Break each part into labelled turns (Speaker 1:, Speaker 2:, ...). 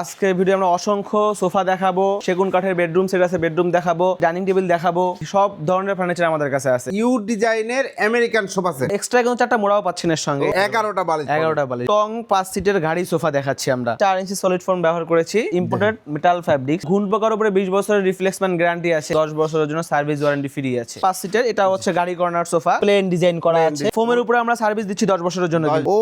Speaker 1: আজকে ভিডিও আমরা অসংখ্য সোফা দেখাবো সেগুন কাঠের বেডরুম সেট আছে বেডরুম দেখাবো ডাইনিং টেবিল দেখাবো সব ধরনের ফার্নিচার আমাদের কাছে আছে।
Speaker 2: ইউ ডিজাইনের আমেরিকান সোফা সেট
Speaker 1: এক্সট্রা কিন্তু চারটা মোড়াও পাচ্ছেন এর সঙ্গে।
Speaker 2: এগারোটা বালিশ
Speaker 1: এগারোটা বালি টং পাঁচ সিটের গাড়ি সোফা দেখাচ্ছি আমরা। চার ইঞ্চি সলিড ফর্ম ব্যবহার করেছি। ইম্পোর্টেড মেটাল ফ্যাব্রিক ঘুন পোকার উপরে বিশ বছরের রিফ্লেক্সমেন্ট গ্যারান্টি আছে। দশ বছরের জন্য সার্ভিস ওয়ারেন্টি ফ্রি আছে। পাঁচ সিটের এটা হচ্ছে গাড়ি কর্নার সোফা। প্লেন ডিজাইন করা আছে। ফোমের উপরে আমরা সার্ভিস দিচ্ছি দশ বছরের জন্য।
Speaker 2: ও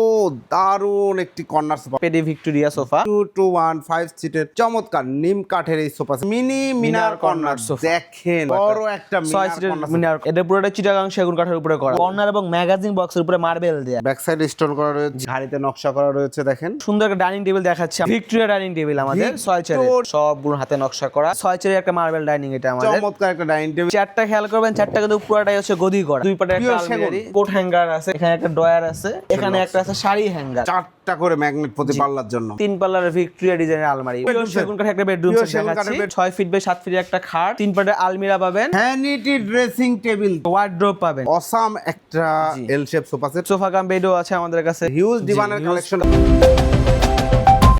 Speaker 2: দারুণ একটি corner sofa.
Speaker 1: Paddy Victoria sofa.
Speaker 2: Two two one five সিটের চমৎকার নিম কাঠের এই সোফা মিনি মিনার কর্নার। দেখেন বড় একটা
Speaker 1: ছয় সিটের মিনার এটা পুরোটা চিটাগাং সেগুন কাঠের উপরে করা। কর্নার এবং ম্যাগাজিন বক্সের উপরে মার্বেল দেয়া।
Speaker 2: ব্যাক সাইড স্টোন করা রয়েছে ঘাড়িতে নকশা করা রয়েছে দেখেন।
Speaker 1: সুন্দর একটা ডাইনিং টেবিল দেখাচ্ছি ভিক্টোরিয়া ডাইনিং টেবিল আমাদের ছয়
Speaker 2: Victor-
Speaker 1: সবগুলো হাতে নকশা করা। ছয় চেয়ারের একটা মার্বেল ডাইনিং এটা আমাদের।
Speaker 2: চমৎকার একটা ডাইনিং টেবিল
Speaker 1: চারটা খেয়াল করবেন চারটা কিন্তু পুরোটাই হচ্ছে গদি করা। দুই পাটে একটা আলমারি কোট হ্যাঙ্গার আছে এখানে একটা ড্রয়ার আছে এখানে একটা আছে শাড়ি হ্যাঙ্গার
Speaker 2: চারটা করে ম্যাগনেট প্রতি পাল্লার জন্য।
Speaker 1: তিন পাল্লার ভিক্টোরিয়া ডিজাইনের আলমারি। সেগুন কাঠের একটা বেডরুম
Speaker 2: সেগুন কাঠের bed-
Speaker 1: ছয় ফিট বাই সাত ফিটের একটা খাট। তিন পাটে আলমিরা পাবেন।
Speaker 2: ভ্যানিটি ড্রেসিং টেবিল
Speaker 1: ওয়ার্ড্রোব পাবেন।
Speaker 2: অসাম একটা L shape sofa set
Speaker 1: sofa cum বেডও আছে আমাদের কাছে।
Speaker 2: হিউজ ডিমান্ডের কালেকশন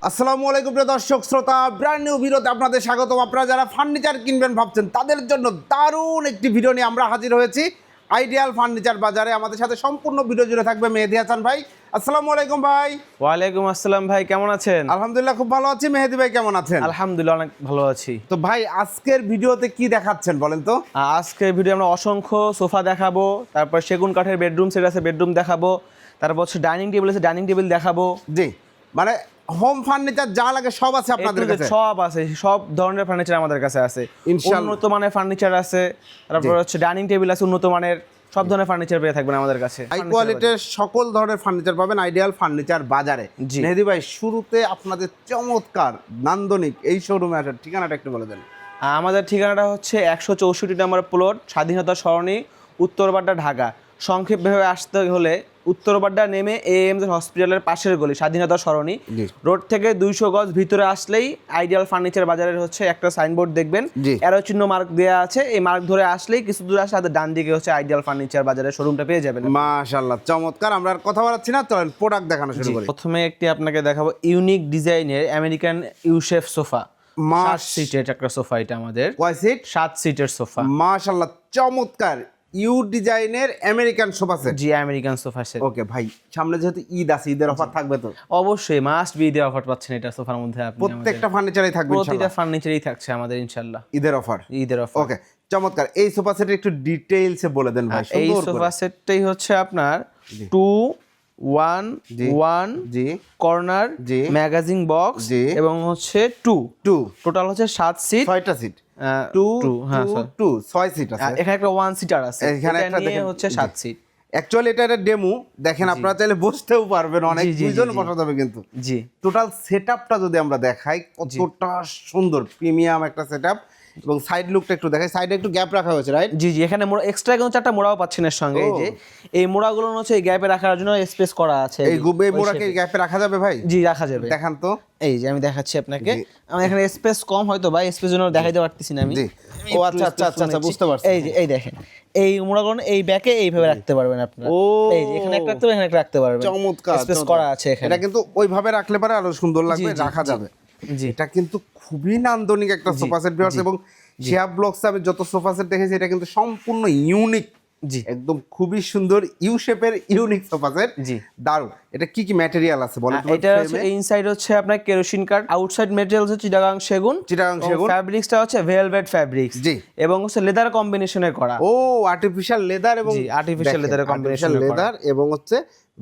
Speaker 2: আসসালামু আলাইকুম প্রিয় দর্শক শ্রোতা। ব্র্যান্ড নিউ ভিডিওতে আপনাদের স্বাগতম। আপনারা যারা ফার্নিচার কিনবেন ভাবছেন তাদের জন্য দারুণ একটি ভিডিও নিয়ে আমরা হাজির হয়েছি। আইডিয়াল ফার্নিচার বাজারে আমাদের সাথে সম্পূর্ণ ভিডিও জুড়ে থাকবে মেহেদি হাসান ভাই। আসসালামু আলাইকুম ভাই।
Speaker 1: ওয়ালাইকুম আসসালাম ভাই কেমন আছেন?
Speaker 2: আলহামদুলিল্লাহ খুব ভালো আছি। মেহেদি ভাই কেমন আছেন?
Speaker 1: আলহামদুলিল্লাহ অনেক ভালো আছি।
Speaker 2: তো ভাই আজকের ভিডিওতে কি দেখাচ্ছেন বলেন তো?
Speaker 1: আজকের ভিডিও আমরা অসংখ্য সোফা দেখাবো তারপর সেগুন কাঠের বেডরুম সেট আছে বেডরুম দেখাবো তারপর হচ্ছে ডাইনিং টেবিল আছে ডাইনিং টেবিল দেখাবো।
Speaker 2: জি মানে হোম ফার্নিচার যা লাগে সব আছে আপনাদের কাছে?
Speaker 1: সব আছে সব ধরনের ফার্নিচার আমাদের কাছে আছে। উন্নত মানের ফার্নিচার আছে তারপর হচ্ছে ডাইনিং টেবিল আছে উন্নত মানের সব ধরনের ফার্নিচার পেয়ে থাকবেন আমাদের কাছে।
Speaker 2: হাই কোয়ালিটির সকল ধরনের ফার্নিচার পাবেন আইডিয়াল ফার্নিচার বাজারে। মেহেদি ভাই শুরুতে আপনাদের চমৎকার নান্দনিক এই শোরুমে আসার ঠিকানাটা একটু বলে দেন।
Speaker 1: আমাদের ঠিকানাটা হচ্ছে একশো চৌষট্টি নম্বর প্লট স্বাধীনতা সরণি উত্তরবাড্ডা ঢাকা। সংক্ষেপভাবে আসতে হলে উত্তরবাড্ডা নেমে এ এম হসপিটালের পাশের গলি স্বাধীনতা সরণি। রোড থেকে দুইশো গজ ভিতরে আসলেই আইডিয়াল ফার্নিচার বাজারের হচ্ছে একটা সাইনবোর্ড দেখবেন। এরো চিহ্ন মার্ক দেওয়া আছে এই মার্ক ধরে আসলেই কিছু দূর আসলে ডান দিকে হচ্ছে আইডিয়াল ফার্নিচার বাজারের শোরুমটা পেয়ে যাবেন।
Speaker 2: মাশাআল্লাহ চমৎকার আমরা আর কথা বলাচ্ছি না চলেন প্রোডাক্ট দেখানো শুরু করি।
Speaker 1: প্রথমে একটি আপনাকে দেখাবো ইউনিক ডিজাইনের আমেরিকান ইউশেফ সোফা
Speaker 2: মাস-
Speaker 1: সাত সিটের একটা সোফা এটা আমাদের।
Speaker 2: কয় সিট
Speaker 1: সাত সিটের সোফা
Speaker 2: মাশাআল্লাহ চমৎকার। ইউ ডিজাইনের আমেরিকান সোফা সেট?
Speaker 1: জি আমেরিকান সোফা সেট।
Speaker 2: ওকে ভাই সামনে যেহেতু ঈদ আছে ঈদের অফার থাকবে তো?
Speaker 1: অবশ্যই মাস্ট বি ঈদের অফার পাচ্ছেন এটা সোফার মধ্যে আপনি
Speaker 2: প্রত্যেকটা ফার্নিচারই থাকবে।
Speaker 1: প্রতিটা ফার্নিচারেই থাকছে আমাদের ইনশাআল্লাহ।
Speaker 2: ঈদের অফার?
Speaker 1: ঈদের অফার।
Speaker 2: ওকে চমৎকার। এই সোফা সেটের একটু ডিটেইলসে বলে দেন ভাই
Speaker 1: এই
Speaker 2: সুন্দর
Speaker 1: সোফা সেটটাই হচ্ছে আপনার টু ওয়ান ওয়ান
Speaker 2: জি।
Speaker 1: কর্নার
Speaker 2: জি।
Speaker 1: ম্যাগাজিন বক্স
Speaker 2: জি।
Speaker 1: এবং হচ্ছে টু।
Speaker 2: টু।
Speaker 1: টোটাল হচ্ছে সাত সিট।
Speaker 2: ছয়টা সিট। টু
Speaker 1: টু হ্যাঁ
Speaker 2: টু ছয় সিট আছে।
Speaker 1: এখানে একটা ওয়ান সিটার আছে।
Speaker 2: এখানে
Speaker 1: এটা
Speaker 2: একটা দেখেন,
Speaker 1: হচ্ছে সাত সিট।
Speaker 2: অ্যাকচুয়ালি এটা একটা ডেমো দেখেন আপনারা চাইলে বসতেও পারবেন অনেক। দুইজন। বসা যাবে কিন্তু।
Speaker 1: জি।
Speaker 2: টোটাল সেটআপটা যদি আমরা দেখাই কতটা সুন্দর প্রিমিয়াম একটা সেটআপ এবং সাইড লুকটা একটু দেখাই। সাইডে একটু গ্যাপ রাখা হয়েছে রাইট
Speaker 1: জি জি এখানে এক্সট্রা কিন্তু চারটা মোড়াও পাচ্ছেন এর সঙ্গে এই যে। এই মোড়াগুলো হচ্ছে এই গ্যাপে রাখার জন্য স্পেস করা আছে
Speaker 2: এই গুবে মোড়াকে গ্যাপে রাখা যাবে ভাই?
Speaker 1: জি রাখা যাবে।
Speaker 2: দেখান তো।
Speaker 1: এই যে আমি দেখাচ্ছি আপনাকে। আমার এখানে স্পেস কম হয়তো ভাই স্পেস জন্য দেখাইতে পারতেছি না আমি।
Speaker 2: জি। ও আচ্ছা, আচ্ছা, আচ্ছা, আচ্ছা, বুঝতে পারছি।
Speaker 1: এই যে এই দেখেন এই মোড়াগুলো এই ব্যাকে এইভাবে রাখতে পারবেন আপনারা।
Speaker 2: ও।
Speaker 1: এই যে এখানে একটা রাখতে পারবেন এখানে একটা রাখতে পারবেন।
Speaker 2: চমৎকার
Speaker 1: স্পেস করা আছে এখানে।
Speaker 2: এটা কিন্তু ওইভাবে রাখলে পরে আরও সুন্দর লাগবে রাখা যাবে। এটা কিন্তু খুবই নান্দনিক একটা সোফা সেট ভিউয়ার্স এবং শিয়া ব্লগস আমি যত সোফা সেট দেখেছি এটা কিন্তু সম্পূর্ণ ইউনিক
Speaker 1: জি।
Speaker 2: একদম খুবই সুন্দর ইউ শেপের ইউনিক সোফা সেট
Speaker 1: জি।
Speaker 2: দারুণ। এটা কি কি ম্যাটেরিয়াল আছে বলেন
Speaker 1: এটা হচ্ছে ইনসাইড হচ্ছে আপনার কেরোসিন কাঠ আউটসাইড মেটেরিয়াল হচ্ছে চিটাগাং সেগুন
Speaker 2: চিটাগাং সেগুন।
Speaker 1: ফ্যাব্রিক্সটা হচ্ছে ভেলভেট ফ্যাব্রিক্স
Speaker 2: জি।
Speaker 1: এবং হচ্ছে লেদার কম্বিনেশনে করা।
Speaker 2: ও আর্টিফিশিয়াল লেদার এবং
Speaker 1: combination এ করা।
Speaker 2: লেদার এবং হচ্ছে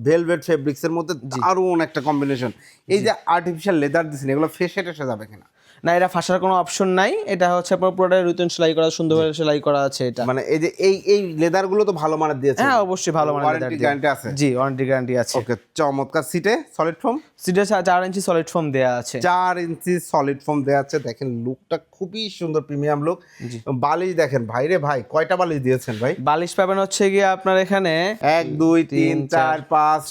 Speaker 2: ভেলভেট ফেব্রিক্স এর মধ্যে দারুণ একটা কম্বিনেশন এই যে আর্টিফিশিয়াল লেদার দিছেন এগুলো ফেসে টেসে যাবে কিনা?
Speaker 1: না এটা ফাঁসার কোনো অপশন নাই। এটা হচ্ছে আপনার পুরোটা রুতন সেলাই করা সুন্দরভাবে সেলাই করা আছে এটা।
Speaker 2: মানে এই যে এই এই লেদারগুলো তো ভালো মানের দিয়েছে
Speaker 1: হ্যাঁ অবশ্যই ভালো মানের
Speaker 2: ওয়ারেন্টি গ্যারান্টি আছে?
Speaker 1: জি ওয়ারেন্টি গ্যারান্টি আছে।
Speaker 2: ওকে চমৎকার। সিটে সলিড ফোম
Speaker 1: সিটে চার ইঞ্চি সলিড ফোম দেয়া আছে।
Speaker 2: চার ইঞ্চি সলিড ফোম দেওয়া আছে। দেখেন লুকটা খুবই সুন্দর প্রিমিয়াম লুক বালিশ দেখেন ভাই রে ভাই কয়টা বালিশ দিয়েছেন ভাই?
Speaker 1: বালিশ পাবেন হচ্ছে গিয়ে আপনার এখানে
Speaker 2: এক দুই তিন চার পাঁচ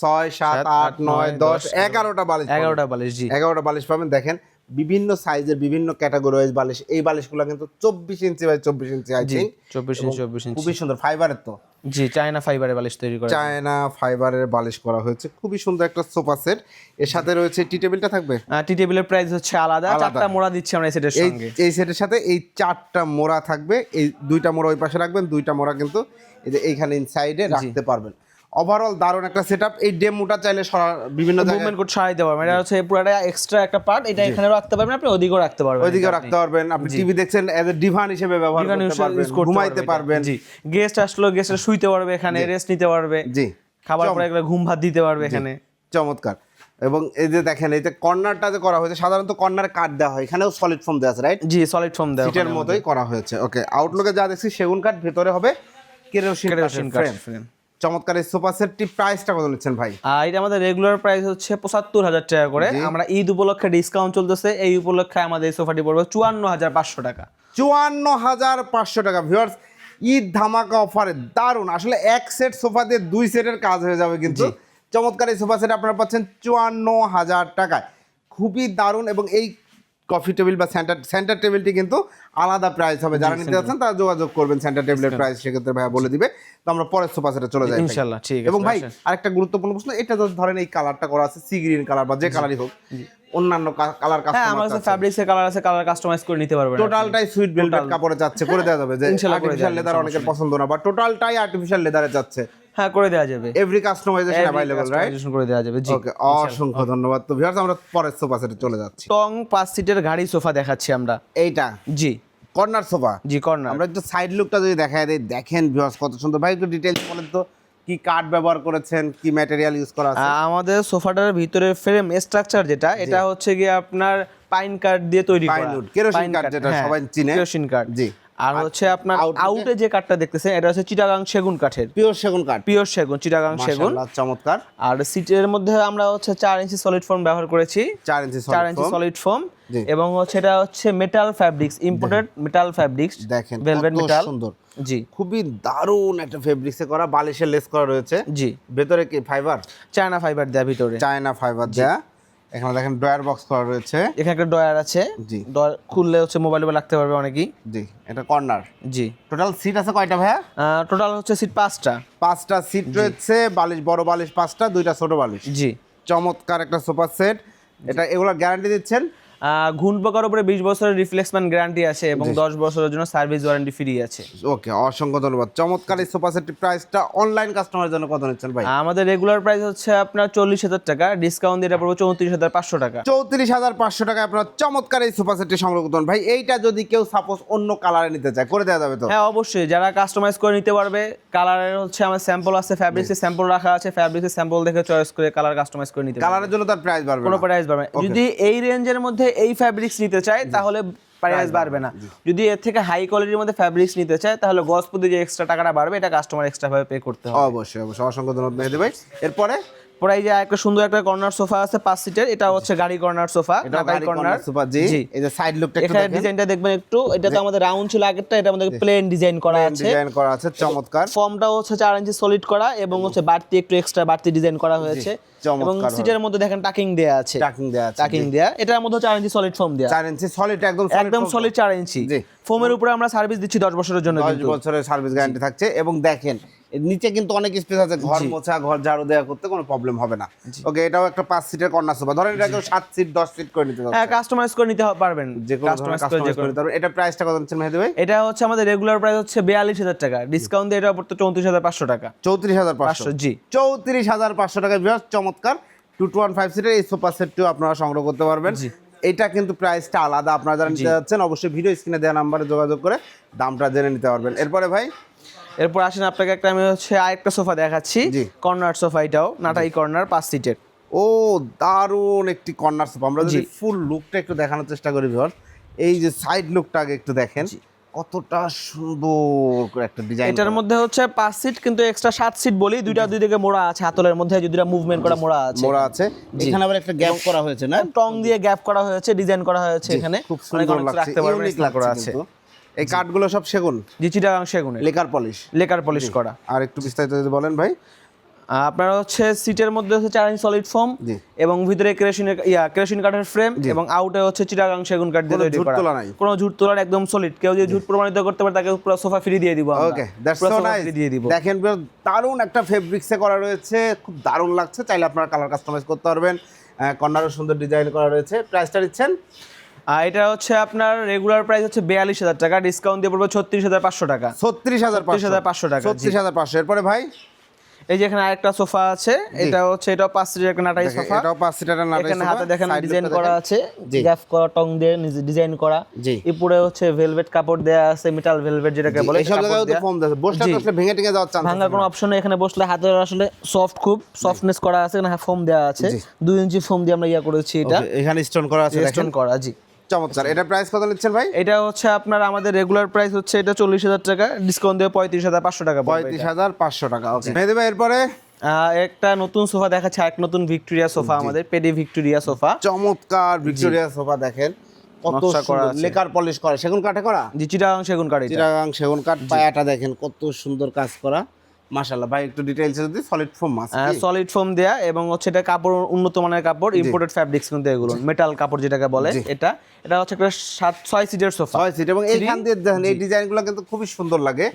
Speaker 1: ছয়,
Speaker 2: সাত আট নয় দশ এগারোটা বালিশ
Speaker 1: এগারোটা বালিশ জি।
Speaker 2: এগারোটা বালিশ পাবেন। দেখেন বিভিন্ন সাইজের বিভিন্ন ক্যাটাগরি ওয়াইজ বালিশ। এই বালিশগুলো কিন্তু চব্বিশ ইঞ্চি বাই চব্বিশ ইঞ্চি আই থিঙ্ক
Speaker 1: চব্বিশ ইঞ্চি চব্বিশ ইঞ্চি
Speaker 2: খুবই সুন্দর ফাইবারের তো।
Speaker 1: জি চায়না ফাইবারের বালিশ তৈরি করে।
Speaker 2: চায়না ফাইবারের বালিশ করা হয়েছে। খুবই সুন্দর একটা সোফা সেট এর সাথে রয়েছে টি টেবিলটা থাকবে?
Speaker 1: টি টেবিলের প্রাইস হচ্ছে আলাদা। চারটা মোড়া দিচ্ছি আমরা এই সেটের সঙ্গে।
Speaker 2: এই সেটের সাথে এই চারটা মোড়া থাকবে। এই দুইটা মোড়া ওই পাশে রাখবেন দুইটা মোড়া কিন্তু এই যে এইখানে ইনসাইডে রাখতে পারবেন। ওভারঅল দারুণ একটা সেটআপ এই ডেমোটা চাইলে সরা- বিভিন্ন
Speaker 1: মুভমেন্ট করে সারাইতে পারবেন এটা হচ্ছে পুরোটা এক্সট্রা একটা পার্ট এটা এখানে রাখতে পারবেন আপনি ওদিকেও রাখতে পারবেন ওদিকেও
Speaker 2: রাখতে পারবেন। আপনি টিভি দেখছেন এজ এ ডিভান হিসেবে ব্যবহার করতে পারবেন ঘুমাইতে পারবেন
Speaker 1: জি। গেস্ট আসলো গেস্টরা শুইতে পারবে এখানে রেস্ট নিতে পারবে।
Speaker 2: জি।
Speaker 1: খাবার পরে একটা ঘুম ভাত দিতে পারবে এখানে।
Speaker 2: চমৎকার। এবং এই যে দেখেন এই যে কর্নারটা যে করা হয়েছে সাধারণত কর্নার কাট দেওয়া হয়। এখানেও সলিড ফর্ম দেওয়া আছে রাইট
Speaker 1: জি সলিড ফর্ম দেওয়া
Speaker 2: সিটের মতোই করা হয়েছে। ওকে আউটলুকে যা দেখছি সেগুন কাঠ ভেতরে হবে কেরোসিন ফ্রেম
Speaker 1: কাঠ frame।
Speaker 2: চমৎকার এই সোফা সেটটি প্রাইসটা কত নিচ্ছেন ভাই?
Speaker 1: আর এটা আমাদের রেগুলার প্রাইস হচ্ছে পঁচাত্তর হাজার টাকা করে। আমরা ঈদ উপলক্ষে ডিসকাউন্ট চলতেছে। এই উপলক্ষে আমাদের এই সোফাটি পড়বে চুয়ান্ন হাজার পাঁচশো টাকা।
Speaker 2: চুয়ান্ন হাজার পাঁচশো টাকা। ভিউয়ার্স ঈদ ধামাকা অফারে দারুণ। আসলে এক সেট সোফা দিয়ে দুই সেটের কাজ হয়ে যাবে কিন্তু। চমৎকার এই সোফা সেট আপনারা পাচ্ছেন চুয়ান্ন হাজার টাকায়। খুবই দারুণ এবং এই কফি টেবিল বা সেন্টার সেন্টার টেবিলটি কিন্তু আলাদা প্রাইস হবে। যারা নিতে যাচ্ছেন তারা যোগাযোগ করবেন সেন্টার টেবিলের প্রাইস সেক্ষেত্রে ভাইয়া বলে দিবে। তো আমরা পরের সোফা সেটে চলে যাই ভাই।
Speaker 1: ইনশাল্লাহ ঠিক আছে
Speaker 2: এবং ভাই আরেকটা গুরুত্বপূর্ণ প্রশ্ন এটা তো ধরেন এই কালারটা করা আছে সি গ্রিন কালার বা যে কালারই হোক অন্যান্য কালার
Speaker 1: হ্যাঁ আমার কাছে ফ্যাব্রিক্সের কালার আছে কালার কাস্টমাইজ করে নিতে পারবেন
Speaker 2: টোটালটাই সুইট ভেলভেট কাপড়ে যাচ্ছে করে দেওয়া যাবে যে আর্টিফিশিয়াল লেদার অনেকের পছন্দ না বা টোটালটাই আর্টিফিশিয়াল লেদারে যাচ্ছে।
Speaker 1: হ্যাঁ করে দেওয়া যাবে।
Speaker 2: এভরি কাস্টমাইজেশন অ্যাভেলেবল রাইট
Speaker 1: করে দেওয়া যাবে জি।
Speaker 2: ওকে অসংখ্য ধন্যবাদ। তো ভিউয়ার্স আমরা পরের সোফা সেটে চলে যাচ্ছি।
Speaker 1: টং পাঁচ সিটের গাড়ি সোফা দেখাচ্ছি আমরা।
Speaker 2: এইটা?
Speaker 1: জি।
Speaker 2: Corner sofa?
Speaker 1: জি কর্নার।
Speaker 2: আমরা একটু সাইড লুকটা যদি দেখায় দেই দেখেন ভিউয়ার্স কত সুন্দর। ভাই একটু ডিটেইলস বলেন তো কি কাঠ ব্যবহার করেছেন কি ম্যাটেরিয়াল ইউজ করা আছে?
Speaker 1: আমাদের সোফাটার ভিতরে ফ্রেম স্ট্রাকচার যেটা এটা হচ্ছে গিয়ে আপনার পাইন কাঠ দিয়ে তৈরি করা।
Speaker 2: কাঠ
Speaker 1: কাঠ,
Speaker 2: যেটা
Speaker 1: হ্যাঁ,
Speaker 2: সবাই চিনে।
Speaker 1: কেরোসিন কাঠ
Speaker 2: জি।
Speaker 1: আর হচ্ছে আপনার আউটে যে কাঠটা দেখতেছেন এটা হচ্ছে চিটাগাং সেগুন কাঠের।
Speaker 2: পিওর সেগুন কাঠ।
Speaker 1: পিওর সেগুন চিটাগাং সেগুন।
Speaker 2: চমৎকার।
Speaker 1: আর সিটের মধ্যে আমরা হচ্ছে চার ইঞ্চি সলিড ফর্ম ব্যবহার করেছি।
Speaker 2: চার ইঞ্চি
Speaker 1: চার ইঞ্চি সলিড ফর্ম এবং হচ্ছে এটা হচ্ছে metal fabrics imported metal fabrics
Speaker 2: দেখেন
Speaker 1: ভেলভেট মেটাল
Speaker 2: সুন্দর।
Speaker 1: জি।
Speaker 2: খুবই দারুণ একটা ফেব্রিক্সে করা বালিশের লেস করা রয়েছে।
Speaker 1: জি।
Speaker 2: ভেতরে কি ফাইবার
Speaker 1: চায়না ফাইবার দেয়া ভিতরে।
Speaker 2: চায়না ফাইবার দেয়া। এখানে দেখেন ডয়ার বক্স করা রয়েছে।
Speaker 1: এখানে একটা ডয়ার আছে।
Speaker 2: জি।
Speaker 1: ডয়ার খুললে হচ্ছে মোবাইল রাখতে পারবে অনেকেই।
Speaker 2: জি এটা কর্নার।
Speaker 1: জি।
Speaker 2: টোটাল সিট আছে কয়টা ভাইয়া?
Speaker 1: টোটাল হচ্ছে সিট পাঁচটা।
Speaker 2: পাঁচটা সিট রয়েছে বালিশ বড় বালিশ পাঁচটা দুইটা ছোট বালিশ।
Speaker 1: জি।
Speaker 2: চমৎকার একটা সোফা সেট এটা এগুলো গ্যারান্টি দিচ্ছেন?
Speaker 1: ঘুণ পোকার উপরে বিশ বছরের রিফ্লেক্সমেন্ট গ্যারান্টি আছে এবং দশ বছরের জন্য সার্ভিস ওয়ারেন্টি ফ্রি আছে।
Speaker 2: ওকে অসংখ্য ধন্যবাদ। চমৎকার এই সোফা সেটটির প্রাইসটা অনলাইন কাস্টমারের জন্য কত নিচ্ছেন ভাই?
Speaker 1: আমাদের রেগুলার প্রাইস হচ্ছে আপনার চল্লিশ হাজার টাকা ডিসকাউন্ট দিয়ে পড়বে চৌত্রিশ হাজার পাঁচশো টাকা।
Speaker 2: চৌত্রিশ হাজার পাঁচশো টাকায় আপনার চমৎকার এই সোফা সেটটি সংগ্রহ করতে ভাই এইটা যদি কেউ সাপোজ অন্য কালারে নিতে চায় করে দেওয়া যাবে তো?
Speaker 1: হ্যাঁ অবশ্যই। যারা কাস্টমাইজ করে নিতে পারবে কালারের হচ্ছে আমার স্যাম্পল আছে ফ্যাব্রিক্সের স্যাম্পল রাখা আছে ফ্যাব্রিক্সের স্যাম্পল দেখে চয়েস করে কালার কাস্টমাইজ করে নিতে
Speaker 2: কালারের জন্য তার প্রাইস বাড়বে
Speaker 1: কোনো প্রাইস বাড়বে যদি এই রেঞ্জের মধ্যে এই ফ্যাব্রিক্স নিতে চায় তাহলে প্রাইস বাড়বে না। যদি এর থেকে হাই কোয়ালিটির মধ্যে ফ্যাব্রিক্স নিতে চায় তাহলে গজ প্রতি যে এক্সট্রা টাকাটা বাড়বে এটা কাস্টমার এক্সট্রা ভাবে পে করতে হবে।
Speaker 2: অবশ্যই অবশ্যই। অসংখ্য ধন্যবাদ মেহেদি ভাই। এরপরে
Speaker 1: পরে এই যে একটা সুন্দর একটা কর্নার সোফা আছে পাঁচ সিটের। এটা হচ্ছে গাড়ি কর্নার সোফা গাড়ি কর্নার
Speaker 2: সোফা জি। এই যে সাইড লুকটা একটু দেখেন।
Speaker 1: ডিজাইনটা দেখবেন একটু। এটা তো আমাদের রাউন্ড ছিল আগেরটা এটা আমাদের প্লেন ডিজাইন করা আছে।
Speaker 2: ডিজাইন করা আছে চমৎকার।
Speaker 1: ফর্মটাও হচ্ছে চার ইঞ্চি সলিড করা এবং হচ্ছে বাড়তি একটু এক্সট্রা বাড়তি ডিজাইন করা হয়েছে। এবং। সিটের মধ্যে দেখেন টাকিং দেয়া আছে।
Speaker 2: টাকিং দেওয়া আছে
Speaker 1: টাকিং দেয়া। এটার মধ্যে চার ইঞ্চি সলিড ফর্ম দেয়া।
Speaker 2: 4 ইঞ্চি সলিড একদম
Speaker 1: একদম সলিড চার ইঞ্চি
Speaker 2: জি।
Speaker 1: ফোমের উপরে আমরা সার্ভিস দিচ্ছি দশ বছরের জন্য
Speaker 2: 10 বছরের সার্ভিস গ্যারান্টি থাকছে। এবং দেখেন নিচে কিন্তু অনেক স্পেস আছে ঘর মোছা ঘর ঝাড়ু দেওয়া করতে কোনো প্রবলেম হবে না। ওকে এটাও একটা পাঁচ সিটের কর্নার সোফা। ধরেন এটা কেউ সাত সিট দশ সিট করে নিতে
Speaker 1: হ্যাঁ কাস্টমাইজ করে নিতে পারবেন।
Speaker 2: যে কোনো
Speaker 1: কাস্টমাইজ করে
Speaker 2: নিতে পারবেন। এটা প্রাইসটা কত নিচ্ছেন মেহেদি ভাই?
Speaker 1: এটা হচ্ছে আমাদের রেগুলার প্রাইস হচ্ছে বিয়াল্লিশ হাজার টাকা। ডিসকাউন্ট দিয়ে এটা পড়তো চৌত্রিশ হাজার পাঁচশো টাকা।
Speaker 2: চৌত্রিশ হাজার পাঁচশো।
Speaker 1: জি।
Speaker 2: চৌত্রিশ হাজার পাঁচশো টাকা বিরাট চমৎকার। টু টু ওয়ান ফাইভ সিটের এই সোফা সেটটিও আপনারা সংগ্রহ করতে পারবেন। এটা কিন্তু প্রাইসটা আলাদা। আপনারা যারা নিতে যাচ্ছেন অবশ্যই ভিডিও স্ক্রিনে দেওয়া নাম্বারে যোগাযোগ করে দামটা জেনে নিতে পারবেন। এরপরে ভাই
Speaker 1: এরপর আসেন আপনাকে একটা আমি হচ্ছে আরেকটা সোফা দেখাচ্ছি। কর্নার সোফা এটাও নাটাই কর্নার পাঁচ সিটের।
Speaker 2: ও দারুণ একটি কর্নার সোফা। আমরা যদি ফুল লুকটা একটু দেখানোর চেষ্টা করি ভিউয়ার এই যে সাইড লুকটা আগে একটু দেখেন। কতটা সুন্দর একটা ডিজাইন
Speaker 1: এটার মধ্যে হচ্ছে পাঁচ সিট কিন্তু এক্সট্রা সাত সিট বলি দুইটা দুই দিকে মোড়া আছে হাতলের মধ্যে দুইটা মুভমেন্ট করা মোড়া আছে।
Speaker 2: মোড়া আছে। এখানে আবার একটা গ্যাপ করা হয়েছে না?
Speaker 1: টং দিয়ে গ্যাপ করা হয়েছে ডিজাইন করা হয়েছে এখানে।
Speaker 2: খুব সুন্দর লাগছে।
Speaker 1: রাখতে পারবেন।
Speaker 2: ইউনিক
Speaker 1: করা
Speaker 2: লাগছে
Speaker 1: আছে।
Speaker 2: এই কাঠগুলো সব সেগুন?
Speaker 1: জি চিটাগাং সেগুনের
Speaker 2: লেকার পলিশ।
Speaker 1: লেকার পলিশ করা।
Speaker 2: আর একটু বিস্তারিত যদি বলেন ভাই।
Speaker 1: আপনার হচ্ছে সিটের মধ্যে হচ্ছে চার ইঞ্চি সলিড ফোম এবং ভিতরে কেরোসিনের ইয়া কেরোসিন কাঠের ফ্রেম এবং আউটে হচ্ছে চিটাগাং সেগুন কাঠ দিয়ে তৈরি করা।
Speaker 2: তোলা।
Speaker 1: কোনো ঝুট তোলার একদম সলিড কেউ যদি ঝুট প্রমাণিত করতে পারে তাকে পুরো সোফা ফ্রি দিয়ে দিব
Speaker 2: okay that's so nice
Speaker 1: free দিয়ে দিব।
Speaker 2: দেখেন দারুণ একটা ফেব্রিক্সে করা রয়েছে। খুব দারুণ লাগছে। চাইলে আপনারা কালার কাস্টমাইজ করতে পারবেন। কর্নারও সুন্দর ডিজাইন করা রয়েছে। প্রাইসটা দিচ্ছেন
Speaker 1: আর এটা হচ্ছে আপনার রেগুলার প্রাইস হচ্ছে বিয়াল্লিশ হাজার টাকা। ডিসকাউন্ট দিয়ে পড়বে ছত্রিশ হাজার পাঁচশো টাকা।
Speaker 2: ছত্রিশ হাজার
Speaker 1: 36,500 টাকা, জি।
Speaker 2: ছত্রিশ হাজার পাঁচশো। এরপরে ভাই?
Speaker 1: এই যে এখানে আরেকটা সোফা আছে এটা হচ্ছে এটাও পাঁচ সিটের একটা নাটাই সোফা।
Speaker 2: এটাও পাঁচ সিটার নাটাই সোফা এখানে
Speaker 1: হাতে দেখেন ডিজাইন করা আছে
Speaker 2: জি।
Speaker 1: গ্যাফ করা টং দিয়ে ডিজাইন করা।
Speaker 2: জি।
Speaker 1: উপরে হচ্ছে ভেলভেট কাপড় দেয়া আছে মেটাল ভেলভেট যেটাকে বলে
Speaker 2: এইসব জায়গায় তো ফোম দেয় বসলে আসলে ভেঙে টেঙে যাওয়ার চান্স
Speaker 1: ভাঙার কোনো অপশন নেই এখানে বসলে হাতের আসলে সফট খুব সফটনেস করা আছে এখানে ফোম দেওয়া আছে।
Speaker 2: জি।
Speaker 1: দুই ইঞ্চি ফোম দিয়ে আমরা ইয়া করেছি এটা।
Speaker 2: এখানে স্টোন করা আছে
Speaker 1: স্টোন করা জি।
Speaker 2: চমৎকার। এটা প্রাইস কত নিচ্ছেন ভাই?
Speaker 1: এটা হচ্ছে আপনার আমাদের রেগুলার প্রাইস হচ্ছে এটা চল্লিশ হাজার টাকা ডিসকাউন্ট দিয়ে পঁয়ত্রিশ হাজার পাঁচশো টাকা
Speaker 2: পঁয়ত্রিশ হাজার পাঁচশো টাকা ওকে মেহেদি ভাই এরপরে?
Speaker 1: একটা নতুন সোফা দেখাচ্ছে এক নতুন ভিক্টোরিয়া সোফা আমাদের পেডি ভিক্টোরিয়া সোফা।
Speaker 2: চমৎকার ভিক্টোরিয়া সোফা দেখেন। কত
Speaker 1: করা
Speaker 2: লেকার পলিশ করা। সেগুন কাঠে করা?
Speaker 1: জি চিটাগাং সেগুন কাঠ
Speaker 2: চিরাগাং সেগুন কাঠ। পায়াটা দেখেন কত সুন্দর কাজ করা। মাশাআল্লাহ ভাই একটু ডিটেইলসে যদি সলিড ফোম আছে কি?
Speaker 1: সলিড ফোম দেয়া এবং হচ্ছে এটা কাপড় উন্নত মানের কাপড় ইম্পোর্টেড ফ্যাব্রিক্স কিন্তু এগুলো মেটাল কাপড় যেটাকে বলে এটা। এটা হচ্ছে একটা সাত ছয় সিটের সোফা
Speaker 2: ছয় সিট এবং এইখান দিয়ে দেখেন এই ডিজাইনগুলো কিন্তু খুবই সুন্দর লাগে।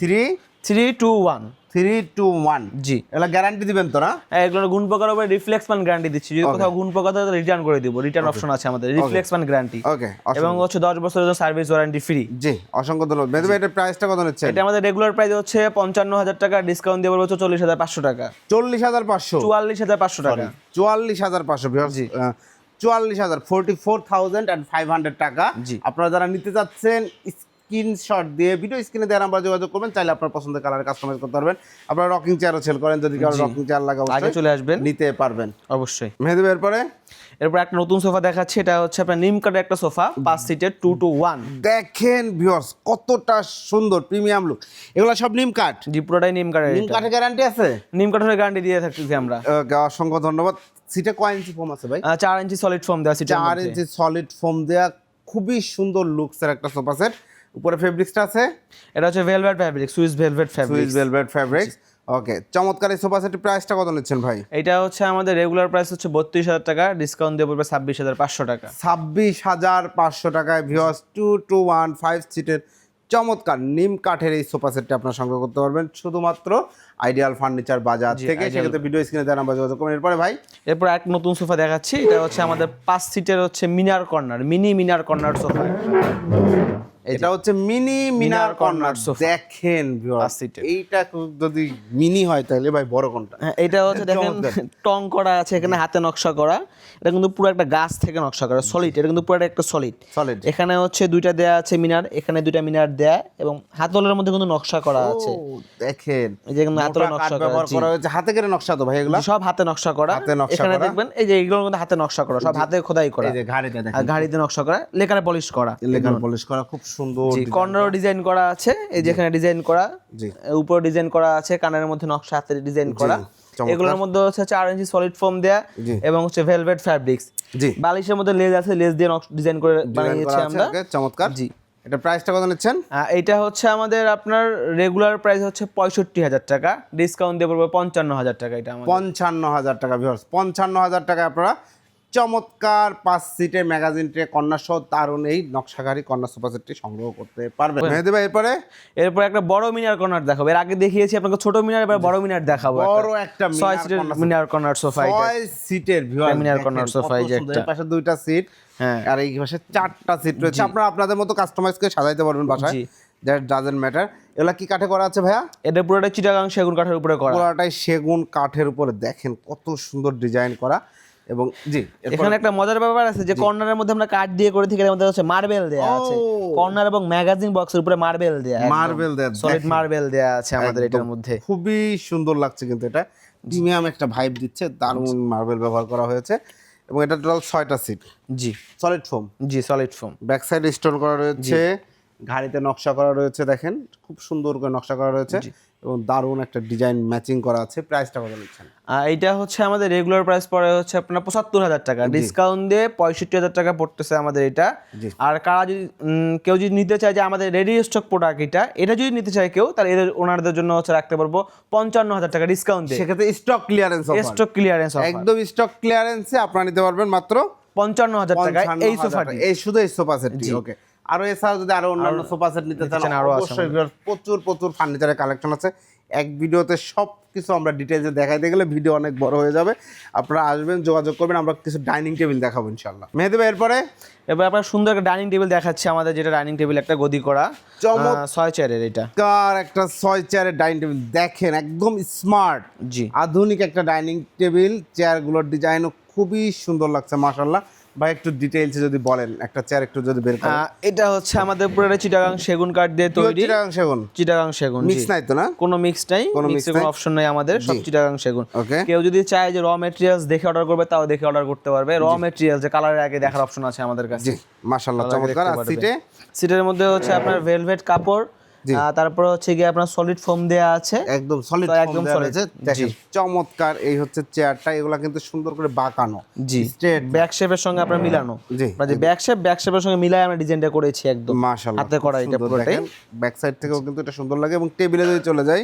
Speaker 2: Three
Speaker 1: three two one.
Speaker 2: Three two one.
Speaker 1: জি।
Speaker 2: এগুলো গ্যারান্টি দিবেন তো না?
Speaker 1: এগুলোর গুণ পোকার উপরে রিফ্লেক্সমান গ্যারান্টি দিচ্ছি। যদি কোথাও গুণ পোকা থাকে রিটার্ন করে দিব। রিটার্ন অপশন আছে আমাদের। রিফ্লেক্সমান গ্যারান্টি
Speaker 2: ওকে
Speaker 1: এবং হচ্ছে দশ বছরের সার্ভিস ওয়ারেন্টি ফ্রি
Speaker 2: জি অসংখ্য ধন্যবাদ। মেহেদি ভাই এটার প্রাইসটা কত নিচ্ছেন?
Speaker 1: এটা আমাদের রেগুলার প্রাইস হচ্ছে পঞ্চান্ন হাজার টাকা। ডিসকাউন্ট দিয়ে বলব চল্লিশ হাজার পাঁচশো টাকা।
Speaker 2: চল্লিশ হাজার পাঁচশো?
Speaker 1: চুয়াল্লিশ হাজার পাঁচশো টাকা।
Speaker 2: চুয়াল্লিশ হাজার পাঁচশো
Speaker 1: জি।
Speaker 2: চুয়াল্লিশ হাজার forty four thousand and five hundred টাকা।
Speaker 1: জি।
Speaker 2: আপনারা যারা নিতে চাচ্ছেন স্ক্রিনশট দিয়ে ভিডিও স্ক্রিনে দেওয়ার নাম্বার যোগাযোগ করবেন চাইলে আপনার পছন্দের কালার কাস্টমাইজ করতে পারবেন। আপনারা রকিং চেয়ারও সেল করেন যদি কারও রকিং চেয়ার লাগে
Speaker 1: আগে চলে আসবেন।
Speaker 2: নিতে পারবেন।
Speaker 1: অবশ্যই।
Speaker 2: মেহেদি ভাইয়ের পরে?
Speaker 1: এরপর একটা নতুন সোফা দেখাচ্ছি এটা হচ্ছে আপনার নিম কাঠের একটা সোফা পাঁচ সিটের টু টু ওয়ান
Speaker 2: দেখেন ভিউয়ার্স কতটা সুন্দর প্রিমিয়াম লুক এগুলো সব নিম কাঠ?
Speaker 1: জি পুরোটাই নিম কাঠের
Speaker 2: নিম
Speaker 1: এটা।
Speaker 2: কাঠে গ্যারান্টি আছে?
Speaker 1: নিম কাঠের গ্যারান্টি দিয়ে থাকতেছি আমরা।
Speaker 2: অসংখ্য ধন্যবাদ। সিটে কয় ইঞ্চি ফোম আছে ভাই?
Speaker 1: চার ইঞ্চি সলিড ফোম দেওয়া সিটের
Speaker 2: চার ইঞ্চি সলিড ফোম দেওয়া খুবই সুন্দর লুকসের একটা সোফা সেট উপরে ফেব্রিক্সটা আছে?
Speaker 1: এটা হচ্ছে velvet fabric Swiss velvet
Speaker 2: Swiss velvet fabrics okay চমৎকার এই সোফা সেটের প্রাইসটা কত নিচ্ছেন ভাই?
Speaker 1: এটা হচ্ছে আমাদের রেগুলার প্রাইস হচ্ছে বত্রিশ হাজার টাকা ডিসকাউন্ট দিয়ে পড়বে ছাব্বিশ হাজার পাঁচশো টাকা।
Speaker 2: ছাব্বিশ হাজার পাঁচশো টাকায় ভিওস টু টু ওয়ান ফাইভ সিটের চমৎকার নিম কাঠের এই সোফা সেটটা আপনার সংগ্রহ করতে পারবেন শুধুমাত্র আইডিয়াল ফার্নিচার বাজার থেকে। সেক্ষেত্রে ভিডিও স্ক্রিনে দেওয়া নাম্বার যোগাযোগ করবেন। এরপরে ভাই?
Speaker 1: এরপর এক নতুন সোফা দেখাচ্ছি এটা হচ্ছে আমাদের পাঁচ সিটের হচ্ছে মিনার কর্নার মিনি মিনার কর্নার সোফা।
Speaker 2: এটা হচ্ছে মিনি মিনার কর্নার। দেখেন। এইটা যদি মিনি হয় তাহলে ভাই বড় কোনটা?
Speaker 1: হ্যাঁ, এটা হচ্ছে দেখেন টং করা আছে এখানে হাতে নকশা করা। এটা কিন্তু পুরো একটা গাছ থেকে নকশা করা সলিড এটা কিন্তু পুরো একটা সলিড
Speaker 2: সলিড
Speaker 1: এখানে হচ্ছে দুইটা দেয়া আছে মিনার এখানে দুইটা মিনার দেয়া এবং হাতলের মধ্যে কিন্তু নকশা করা আছে।
Speaker 2: দেখেন।
Speaker 1: এই যে কিন্তু হাতলে নকশা করা
Speaker 2: হয়েছে। হাতে করে নকশা তো ভাই এগুলা?
Speaker 1: সব হাতে নকশা করা।
Speaker 2: হাতে নকশা
Speaker 1: এখানে দেখবেন এই যে এগুলোর মধ্যে হাতে নকশা করা সব হাতে খোদাই করা।
Speaker 2: এই যে ঘাড়িতে দেখেন।
Speaker 1: গাড়িতে নকশা করা লেখারে পলিশ করা।
Speaker 2: লেখার পলিশ করা খুব সুন্দর
Speaker 1: কর্নারও ডিজাইন করা আছে এই যেখানে ডিজাইন করা। উপর ডিজাইন করা আছে কানের মধ্যে নকশা হাতে ডিজাইন করা। এগুলোর মধ্যে হচ্ছে চার ইঞ্চি সলিড ফোম দেয়া এবং হচ্ছে ভেলভেট ফ্যাব্রিক্স
Speaker 2: জি।
Speaker 1: বালিশের মধ্যে লেজ আছে লেজ দিয়ে ডিজাইন করে বানিয়েছি আমরা।
Speaker 2: চমৎকার।
Speaker 1: জি।
Speaker 2: এটা প্রাইসটা কত নিচ্ছেন?
Speaker 1: এইটা হচ্ছে আমাদের আপনার রেগুলার প্রাইস হচ্ছে পঁয়ষট্টি হাজার টাকা। ডিসকাউন্ট দিয়ে পড়বে পঞ্চান্ন হাজার টাকা এটা
Speaker 2: পঞ্চান্ন হাজার টাকা ভিউয়ার্স পঞ্চান্ন হাজার টাকা আপনারা চমৎকার পাঁচ সিটের ম্যাগাজিন ট্রে কন্যা সহ দারুণ এই নকশাকারী কন্যা সোফা সেটটি সংগ্রহ করতে পারবেন। মেহেদি ভাই এরপরে?
Speaker 1: এরপর একটা বড় মিনার কর্নার দেখাবো। এর আগে দেখিয়েছি আপনাকে ছোট মিনার এবার বড় মিনার দেখাবো
Speaker 2: বড় একটা
Speaker 1: ছয় সিটের মিনার কর্নার সোফা
Speaker 2: ছয় সিটের
Speaker 1: মিনার কর্নার সোফা এই যে একটা।
Speaker 2: পাশে দুইটা সিট
Speaker 1: হ্যাঁ।
Speaker 2: আর এই পাশে চারটা সিট রয়েছে। আপনারা আপনাদের মতো কাস্টমাইজ করে সাজাইতে পারবেন বাসায়।
Speaker 1: জি।
Speaker 2: দ্যাট ডাজেন্ট ম্যাটার এগুলা কি কাঠে করা আছে ভাইয়া?
Speaker 1: এটা পুরোটা চিটাগাং সেগুন কাঠের উপরে করা।
Speaker 2: পুরোটাই সেগুন কাঠের উপরে। দেখেন কত সুন্দর ডিজাইন করা। এবং জি
Speaker 1: এখানে একটা মজার ব্যাপার আছে যে কর্নারের মধ্যে আমরা কাঠ দিয়ে করে থেকে মধ্যে হচ্ছে মার্বেল দেয়া আছে। কর্নার এবং ম্যাগাজিন বক্সের উপরে মার্বেল দেয়া
Speaker 2: মার্বেল দেয়া,
Speaker 1: সলিড মার্বেল দেয়া আছে আমাদের এটার মধ্যে।
Speaker 2: খুবই সুন্দর লাগছে কিন্তু এটা। প্রিমিয়াম একটা ভাইব দিচ্ছে দারুণ মার্বেল ব্যবহার করা হয়েছে। এবং এটা টোটাল ছয়টা সিট।
Speaker 1: জি।
Speaker 2: সলিড ফোম
Speaker 1: জি solid foam
Speaker 2: back side store করা রয়েছে। ঘাড়িতে নকশা করা রয়েছে দেখেন। খুব সুন্দর করে নকশা করা রয়েছে। এবং দারুণ একটা ডিজাইন ম্যাচিং করা আছে প্রাইসটা কত নিচ্ছেন?
Speaker 1: এইটা হচ্ছে আমাদের রেগুলার প্রাইস পড়ে হচ্ছে আপনার পঁচাত্তর হাজার টাকা। ডিসকাউন্ট দিয়ে পঁয়ষট্টি হাজার টাকা পড়তেছে আমাদের এটা। আর কারা যদি কেউ যদি নিতে চায় যে আমাদের রেডি স্টক প্রোডাক্ট এটা এটা যদি নিতে চায় কেউ তাহলে এদের ওনারদের জন্য হচ্ছে রাখতে পারব পঞ্চান্ন হাজার টাকা ডিসকাউন্ট দিয়ে।
Speaker 2: সেক্ষেত্রে স্টক ক্লিয়ারেন্স
Speaker 1: স্টক ক্লিয়ারেন্স
Speaker 2: একদম স্টক ক্লিয়ারেন্সে আপনারা নিতে পারবেন মাত্র
Speaker 1: পঞ্চান্ন হাজার
Speaker 2: 55,000
Speaker 1: এই সোফাটি
Speaker 2: টাকা। এই শুধু এই সোফা সেটটি ওকে আরও এছাড়াও যদি আরও অন্যান্য সোফা সেট নিতে চান
Speaker 1: আরও আছে
Speaker 2: অবশ্যই প্রচুর প্রচুর ফার্নিচারের কালেকশন আছে। এক ভিডিওতে সব কিছু আমরা ডিটেলসে দেখাইতে গেলে ভিডিও অনেক বড় হয়ে যাবে। আপনারা আসবেন যোগাযোগ করবেন আমরা কিছু ডাইনিং টেবিল দেখাবো ইনশাল্লাহ মেহেদি ভাই এরপরে?
Speaker 1: এবার আপনার সুন্দর একটা ডাইনিং টেবিল দেখাচ্ছে আমাদের যেটা ডাইনিং টেবিল একটা গদি করা। ছয় চেয়ারের এটা।
Speaker 2: কার একটা ছয় চেয়ারের ডাইনিং টেবিল দেখেন একদম স্মার্ট
Speaker 1: জি।
Speaker 2: আধুনিক একটা ডাইনিং টেবিল চেয়ারগুলোর ডিজাইনও খুবই সুন্দর লাগছে মাশাল্লাহ ভাই একটু ডিটেইলসে যদি বলেন একটা চেয়ার একটু যদি বের করেন।
Speaker 1: এটা হচ্ছে আমাদের পুরো চিটাগাং সেগুন কাঠ দিয়ে তৈরি।
Speaker 2: চিটাগাং সেগুন?
Speaker 1: চিটাগাং সেগুন
Speaker 2: মিক্স নাই তো না?
Speaker 1: কোনো মিক্স নাই
Speaker 2: কোনো
Speaker 1: মিক্সের কোনো অপশন নাই আমাদের সব চিটাগাং সেগুন। কেউ যদি চায় যে র মেটেরিয়ালস দেখে অর্ডার করবে তাও দেখে অর্ডার করতে পারবে। র মেটেরিয়াল যে কালারের আগে দেখার অপশন আছে আমাদের কাছে।
Speaker 2: জি মাশাল্লাহ চমৎকার। আর সিটে
Speaker 1: সিটের মধ্যে হচ্ছে আপনার ভেলভেট কাপড় তারপর হচ্ছে গিয়ে আপনার সলিড ফোম দেয়া আছে।
Speaker 2: একদম সলিড
Speaker 1: একদম
Speaker 2: দেখেন চমৎকার এই হচ্ছে চেয়ারটা এগুলা কিন্তু সুন্দর করে বাঁকানো।
Speaker 1: জি।
Speaker 2: স্ট্রেট
Speaker 1: ব্যাক শেপের সঙ্গে আপনার মিলানো।
Speaker 2: জি
Speaker 1: যে ব্যাক শেপ ব্যাক শেপের সঙ্গে মিলাই আমরা ডিজাইনটা করেছি একদম।
Speaker 2: মাশাল্লাহ
Speaker 1: হাতে করা এটা পুরোটাই।
Speaker 2: ব্যাক সাইড থেকেও কিন্তু এটা সুন্দর লাগে এবং টেবিলে যদি চলে যাই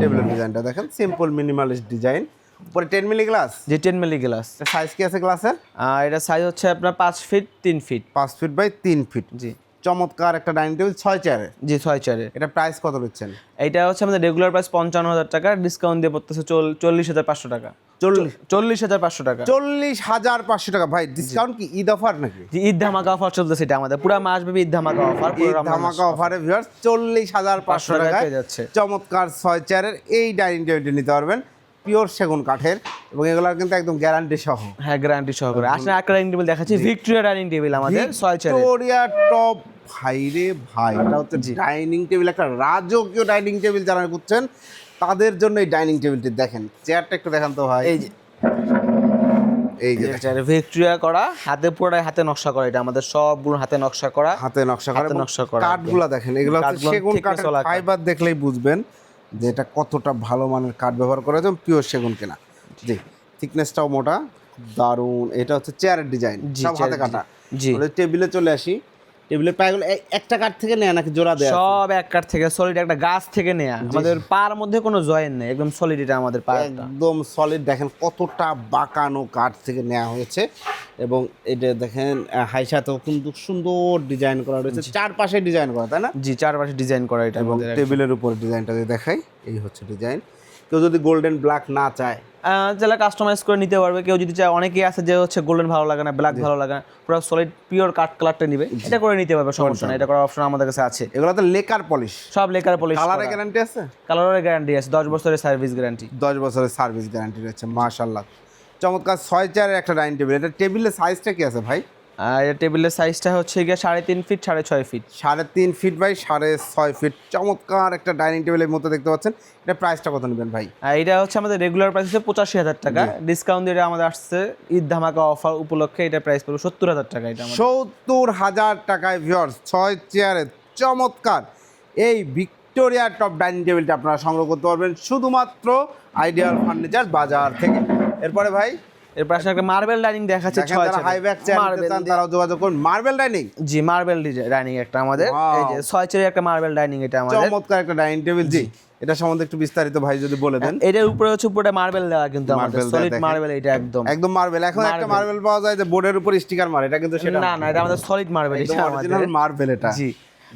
Speaker 2: টেবিলের ডিজাইনটা দেখেন সিম্পল মিনিমালিস্ট ডিজাইন উপরে টেন মিলি গ্লাস
Speaker 1: যে টেন মিলি গ্লাস
Speaker 2: সাইজ কি আছে গ্লাসের
Speaker 1: আর এটা সাইজ হচ্ছে আপনার পাঁচ ফিট তিন ফিট
Speaker 2: পাঁচ ফিট বাই তিন ফিট
Speaker 1: জি।
Speaker 2: চমৎকার একটা ডাইনিং টেবিল ছয় চেয়ারে
Speaker 1: জি ছয় চারে
Speaker 2: এটা প্রাইস কত দিচ্ছেন?
Speaker 1: এটা হচ্ছে আমাদের রেগুলার প্রাইস পঞ্চান্ন হাজার টাকা ডিসকাউন্ট দিয়ে পড়তেছে চল- চল্লিশ হাজার পাঁচশো টাকা।
Speaker 2: চল্লিশ?
Speaker 1: হাজার পাঁচশো টাকা।
Speaker 2: চল্লিশ হাজার পাঁচশো টাকা। ভাই ডিসকাউন্ট কি ঈদ অফার নাকি?
Speaker 1: ঈদ ধামাকা অফার চলতেছে এটা আমাদের। পুরো মাস ব্যাপী ঈদ ধামাকা অফার
Speaker 2: ঈদ ধামাকা অফারে ভিউয়ার্স চল্লিশ হাজার পাঁচশো
Speaker 1: টাকায় যাচ্ছে।
Speaker 2: চমৎকার ছয় চেয়ারের এই ডাইনিং টেবিলটি নিতে পারবেন। পিওর সেগুন কাঠের এবং এগুলোর কিন্তু একদম গ্যারান্টি সহ।
Speaker 1: হ্যাঁ গ্যারান্টি সহকারে আসলে একটা ডাইনিং টেবিল দেখাচ্ছি। ভিক্টোরিয়া ডাইনিং টেবিল আমাদের ছয় চারে
Speaker 2: ভিক্টোরিয়া টপ ভাই রে ভাই। এটা হচ্ছে ডাইনিং টেবিল একটা রাজকীয় ডাইনিং টেবিল যারা খুঁজছেন তাদের জন্য এই ডাইনিং টেবিলটি দেখেন। চেয়ারটা একটু দেখান তো ভাই।
Speaker 1: এই যে।
Speaker 2: এই যে
Speaker 1: ভিক্টোরিয়া করা হাতে পুরোটাই হাতে নকশা করা এটা আমাদের সবগুলো হাতে নকশা করা।
Speaker 2: হাতে নকশা করা
Speaker 1: নকশা করা।
Speaker 2: কাঠগুলা দেখেন। এগুলো হচ্ছে সেগুন কাঠের
Speaker 1: কাঠ।
Speaker 2: ফাইবার দেখলেই বুঝবেন। যে এটা কতটা ভালো মানের কাঠ ব্যবহার করা হয়েছে পিওর সেগুন কেনা। জি থিকনেসটাও মোটা দারুণ এটা হচ্ছে চেয়ারের ডিজাইন সব হাতে কাটা।
Speaker 1: জি।
Speaker 2: টেবিলে চলে আসি। টেবিলের পায়গুলো একটা কাঠ থেকে নেয় নাকি জোড়া দেয়
Speaker 1: সব এক কাঠ থেকে সলিড একটা গাছ থেকে নেয়া। আমাদের পার মধ্যে কোনো জয়েন নেই একদম সলিড এটা আমাদের পাটা
Speaker 2: একদম সলিড দেখেন কতটা বাঁকানো কাঠ থেকে নেওয়া হয়েছে। এবং এটা দেখেন হাইসাতেও কিন্তু সুন্দর ডিজাইন করা রয়েছে চারপাশে ডিজাইন করা তাই না?
Speaker 1: জি চারপাশে ডিজাইন করা এটা
Speaker 2: এবং টেবিলের উপর ডিজাইনটা যদি দেখাই এই হচ্ছে ডিজাইন কেউ যদি গোল্ডেন ব্ল্যাক না চায়
Speaker 1: যারা কাস্টমাইজ করে নিতে পারবে। কেউ যদি চায় অনেকেই আছে যে হচ্ছে গোল্ডেন ভালো লাগে না ব্ল্যাক ভালো লাগে না পুরো সলিড পিওর কাট কালারটা নিবে। এটা করে নিতে পারবে সমস্যা না এটা করার অপশন আমাদের কাছে আছে।
Speaker 2: এগুলো তো লেকার পলিশ
Speaker 1: সব লেকার পলিশ
Speaker 2: কালারের গ্যারান্টি আছে?
Speaker 1: কালারের গ্যারান্টি আছে দশ বছরের সার্ভিস গ্যারান্টি
Speaker 2: দশ বছরের সার্ভিস গ্যারান্টি রয়েছে মাশাআল্লাহ। চমৎকার ছয় চারের একটা ডাইনিং টেবিল এটা টেবিলের সাইজটা কি আছে ভাই?
Speaker 1: আর টেবিলের সাইজটা হচ্ছে গিয়ে সাড়ে তিন ফিট সাড়ে ছয় ফিট
Speaker 2: সাড়ে তিন ফিট বাই সাড়ে ছয় ফিট চমৎকার একটা ডাইনিং টেবিলের মতো দেখতে পাচ্ছেন। এটা প্রাইসটা কত নেবেন ভাই?
Speaker 1: এটা হচ্ছে আমাদের রেগুলার প্রাইস হচ্ছে পঁচাশি হাজার টাকা। ডিসকাউন্ট দিয়ে আমাদের আসছে। ঈদ ধামাকা অফার উপলক্ষে এটা প্রাইস পড়বে সত্তর হাজার টাকা এটা
Speaker 2: সত্তর হাজার টাকায় ভিওর্স ছয় চেয়ারে চমৎকার। এই ভিক্টোরিয়া টপ ডাইনিং টেবিলটা আপনারা সংগ্রহ করতে পারবেন শুধুমাত্র আইডিয়াল ফার্নিচার বাজার থেকে। এরপরে ভাই
Speaker 1: এরপর আসলে একটা মার্বেল ডাইনিং দেখাচ্ছে ছয়
Speaker 2: হাই ব্যাক চেয়ার তারাও যোগাযোগ করুন। মার্বেল ডাইনিং
Speaker 1: জি মার্বেল ডাইনিং একটা আমাদের। এই যে ছয় চেয়ারের একটা মার্বেল ডাইনিং এটা আমাদের।
Speaker 2: চমৎকার একটা ডাইনিং টেবিল জি। এটা সম্বন্ধে একটু বিস্তারিত ভাই যদি বলে দেন।
Speaker 1: এটার উপরে হচ্ছে পুরোটা মার্বেল দেওয়া কিন্তু আমাদের। সলিড মার্বেল এটা একদম।
Speaker 2: একদম মার্বেল এখন একটা মার্বেল পাওয়া যায় যে বোর্ডের উপর স্টিকার মারে এটা কিন্তু সেটা
Speaker 1: না না এটা আমাদের সলিড মার্বেল এটা আমাদের।
Speaker 2: অরিজিনাল মার্বেল এটা।
Speaker 1: জি।